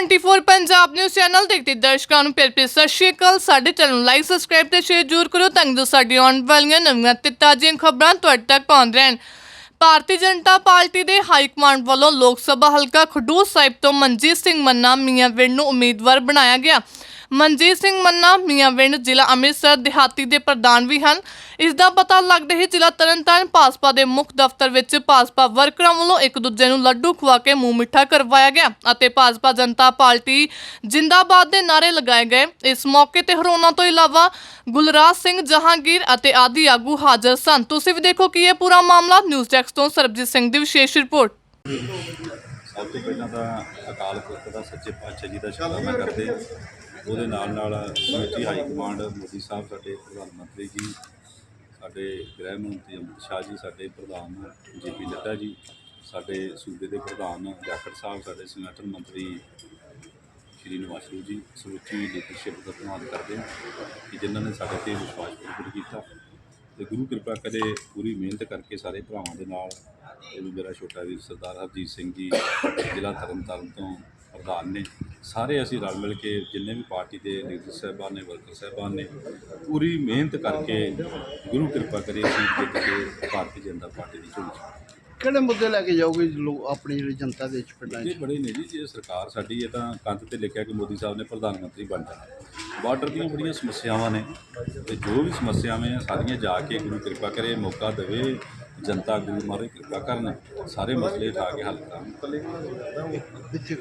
24 Punjab news channel ਦੇਖਦੇ ਦਰਸ਼ਕਾਂ ਨੂੰ ਪਿਆਰ ਭਰੀ ਸਤਿ ਸ਼੍ਰੀ ਅਕਾਲ। ਸਾਡੇ ਚੈਨਲ ਨੂੰ ਲਾਈਕ ਸਬਸਕ੍ਰਾਈਬ ਤੇ ਸ਼ੇਅਰ ਜ਼ਰੂਰ ਕਰੋ ਤਾਂ ਜੋ ਸਾਡੀ ਆਉਣ ਵਾਲੀਆਂ ਨਵੀਆਂ ਤੇ ਤਾਜ਼ੀਆਂ ਖਬਰਾਂ ਤੁਹਾਡੇ ਤੱਕ ਪਹੁੰਚ ਰਹਿਣ। ਭਾਰਤੀ ਜਨਤਾ ਪਾਰਟੀ ਦੇ ਹਾਈ ਕਮਾਂਡ ਵੱਲੋਂ ਲੋਕ ਸਭਾ ਹਲਕਾ ਖਡੂਰ ਸਾਹਿਬ ਤੋਂ ਮਨਜੀਤ ਸਿੰਘ ਮੰਨਾ ਮੀਆਂਵਿੰਡ ਨੂੰ ਉਮੀਦਵਾਰ ਬਣਾਇਆ ਗਿਆ। ਮਨਜੀਤ ਸਿੰਘ ਮੰਨਾ, ਮੀਆਂਵਿੰਡ, ਜ਼ਿਲ੍ਹਾ ਅੰਮ੍ਰਿਤਸਰ ਦਿਹਾਤੀ ਦੇ ਪ੍ਰਧਾਨ ਵੀ ਹਨ। ਇਸ ਦਾ ਪਤਾ ਲੱਗਦੇ ਹੀ ਜ਼ਿਲ੍ਹਾ ਤਰਨਤਾਰਨ ਭਾਜਪਾ ਦੇ ਮੁੱਖ ਦਫ਼ਤਰ ਵਿੱਚ ਭਾਜਪਾ ਵਰਕਰਾਂ ਵੱਲੋਂ ਇੱਕ ਦੂਜੇ ਨੂੰ ਲੱਡੂ ਖਵਾ ਕੇ ਮੂੰਹ ਮਿੱਠਾ ਕਰਵਾਇਆ ਗਿਆ ਅਤੇ ਭਾਜਪਾ ਜਨਤਾ ਪਾਰਟੀ ਜਿੰਦਾਬਾਦ ਦੇ ਨਾਰੇ ਲਗਾਏ ਗਏ। ਇਸ ਮੌਕੇ ਤੇ ਹਰੋਨਾ ਤੋਂ ਇਲਾਵਾ ਗੁਲਰਾਜ ਸਿੰਘ ਜਹਾਂਗੀਰ ਅਤੇ ਆਦੀ ਆਗੂ ਹਾਜ਼ਰ ਸਨ। ਤੁਸੀਂ ਵੀ ਦੇਖੋ ਕਿ ਇਹ ਪੂਰਾ ਮਾਮਲਾ। ਨਿਊਜ਼ ਡੈਸਕ ਤੋਂ ਸਰਬਜੀਤ ਸਿੰਘ ਦੀ ਵਿਸ਼ੇਸ਼ ਰਿਪੋਰਟ। ਸਭ ਤੋਂ ਪਹਿਲਾਂ ਤਾਂ ਅਕਾਲ ਪੁਰਖ ਦਾ ਸੱਚੇ ਪਾਤਸ਼ਾਹ ਜੀ ਦਾ ਸ਼ੁਕਰਾਨਾ ਕਰਦੇ ਉਹਦੇ ਨਾਲ ਨਾਲ ਸਮੁੱਚੀ ਹਾਈ ਕਮਾਂਡ ਮੋਦੀ ਸਾਹਿਬ ਸਾਡੇ ਪ੍ਰਧਾਨ ਮੰਤਰੀ ਜੀ, ਸਾਡੇ ਗ੍ਰਹਿ ਮੰਤਰੀ ਅਮਿਤ ਸ਼ਾਹ ਜੀ, ਸਾਡੇ ਪ੍ਰਧਾਨ ਜੇਪੀ ਨੱਡਾ ਜੀ, ਸਾਡੇ ਸੂਬੇ ਦੇ ਪ੍ਰਧਾਨ ਜਾਖੜ ਸਾਹਿਬ, ਸਾਡੇ ਸੰਗਠਨ ਮੰਤਰੀ ਸ਼੍ਰੀ ਨਿਵਾਸੂ ਜੀ, ਸਮੁੱਚੀ ਲੀਡਰਸ਼ਿਪ ਦਾ ਧੰਨਵਾਦ ਕਰਦੇ ਹਾਂ ਕਿ ਜਿਨ੍ਹਾਂ ਨੇ ਸਾਡੇ ਤੇ ਵਿਸ਼ਵਾਸ ਪ੍ਰਗਟ ਕੀਤਾ। ਤੇ ਗੁਰੂ ਕਿਰਪਾ ਕਰੇ ਪੂਰੀ ਮਿਹਨਤ ਕਰਕੇ ਸਾਰੇ ਭਰਾਵਾਂ ਦੇ ਨਾਲ। ਇਹ ਵੀ ਮੇਰਾ ਛੋਟਾ ਵੀਰ ਸਰਦਾਰ ਹਰਜੀਤ ਸਿੰਘ ਜੀ ਜ਼ਿਲ੍ਹਾ ਤਰਨਤਾਰਨ ਤੋਂ ਪ੍ਰਧਾਨ ਨੇ। ਸਾਰੇ ਅਸੀਂ ਰਲ ਮਿਲ ਕੇ ਜਿੰਨੇ ਵੀ ਪਾਰਟੀ ਦੇ ਲੀਡਰ ਸਾਹਿਬਾਨ ਨੇ ਵਰਕਰ ਸਾਹਿਬਾਨ ਨੇ ਪੂਰੀ ਮਿਹਨਤ ਕਰਕੇ ਗੁਰੂ ਕਿਰਪਾ ਕਰੇ ਅਸੀਂ ਜਿੱਤ ਕੇ ਭਾਰਤੀ ਜਨਤਾ ਪਾਰਟੀ ਦੀ ਝੋਲੀ 'ਚ ਕਿਹੜੇ ਮੁੱਦੇ ਲੈ ਕੇ ਜਾਓਗੇ ਲੋਕ ਆਪਣੀ ਜਿਹੜੀ ਜਨਤਾ ਦੇ ਵਿੱਚ ਪਿੰਡਾਂ 'ਚ? ਬੜੇ ਨੇ ਜੀ ਜੇ ਸਰਕਾਰ ਸਾਡੀ ਹੈ ਤਾਂ ਕੰਧ ਤੇ ਲਿਖਿਆ ਕਿ ਮੋਦੀ ਸਾਹਿਬ ਨੇ ਪ੍ਰਧਾਨ ਮੰਤਰੀ ਬਣ ਜਾਣਾ। ਬਾਰਡਰ ਦੀਆਂ ਬੜੀਆਂ ਸਮੱਸਿਆਵਾਂ ਨੇ ਤੇ ਜੋ ਵੀ ਸਮੱਸਿਆਵਾਂ ਆ, ਸਾਰੀਆਂ ਜਾ ਕੇ ਗੁਰੂ ਕਿਰਪਾ ਕਰੇ, ਮੌਕਾ ਦੇਵੇ, ਜਨਤਾ ਗੁਰੂ ਮਾਰੇ ਕਿਰਪਾ ਕਰਨ, ਸਾਰੇ ਮਸਲੇ ਉਠਾ ਕੇ ਹੱਲ ਕਰਨ।